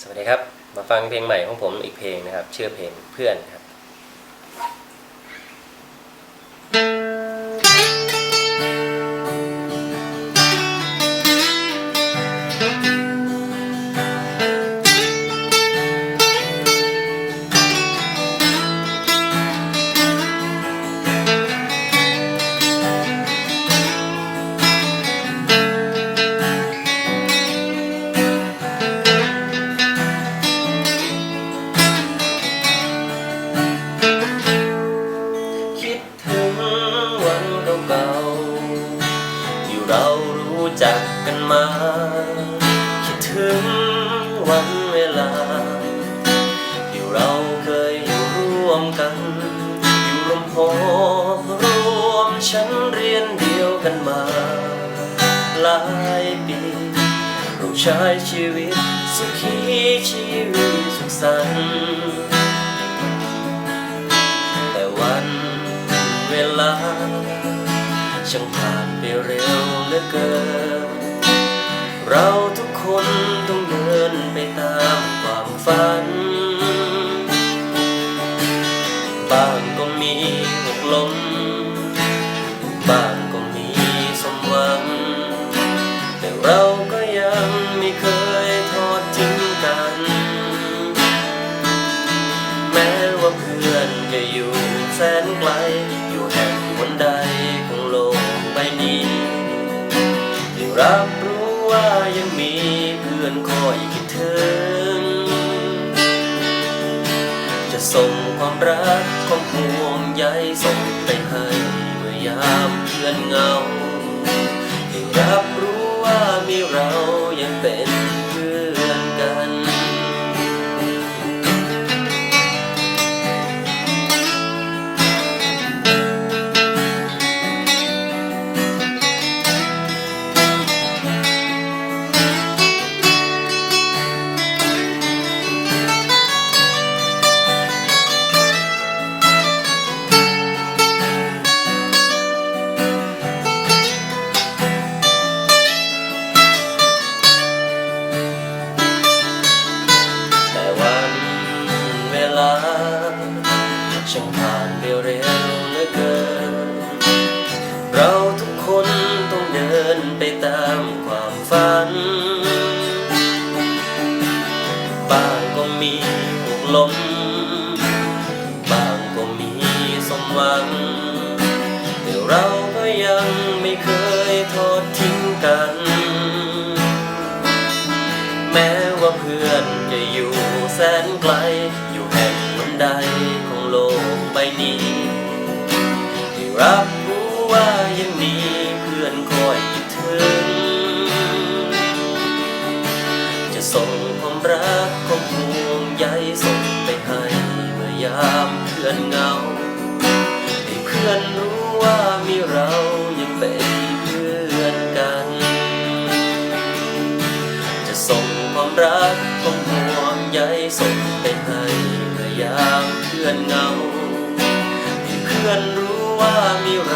สวัสดีครับ มาฟังเพลงใหม่ของผมอีกเพลงนะครับ ชื่อเพลงเพื่อนครับ วันเวลา ที่เราเคยอยู่ร่วมกัน อยู่รวมหอรวมชั้นเรียนเดียวกันมา หลายปีเราใช้ชีวิตสุขีชีวิตสุขสันต์แต่วันเวลาช่างผ่านไปเร็วเหลือเกิน เราทุกคน ถึง จะส่งความรักของห่วงใยส่งไปให้เมื่อยามเพื่อนเงาให้รับรู้ ช่างผ่านไปเร็วเหลือเกิน เราทุกคนต้องเดินไปตามความฝัน บางก็มีหกล้ม บางก็มีสมหวัง แต่เราก็ยังไม่เคยทอดทิ้งกัน แม้ว่าเพื่อนจะอยู่แสนไกลอยู่แห่งหนใด ใบนี้ที่รับรู้ว่ายังมีเพื่อนคอยคิดถึง จะส่งความรักความห่วงใยส่งไปให้เมื่อยามเพื่อนเหงาให้เพื่อนรู้ว่ามีเรายังเป็นเพื่อนกัน จะส่งความรักความห่วงใยส่งไปให้เมื่อยามเพื่อนเหงา ให้เพื่อนรู้ว่ามีเรา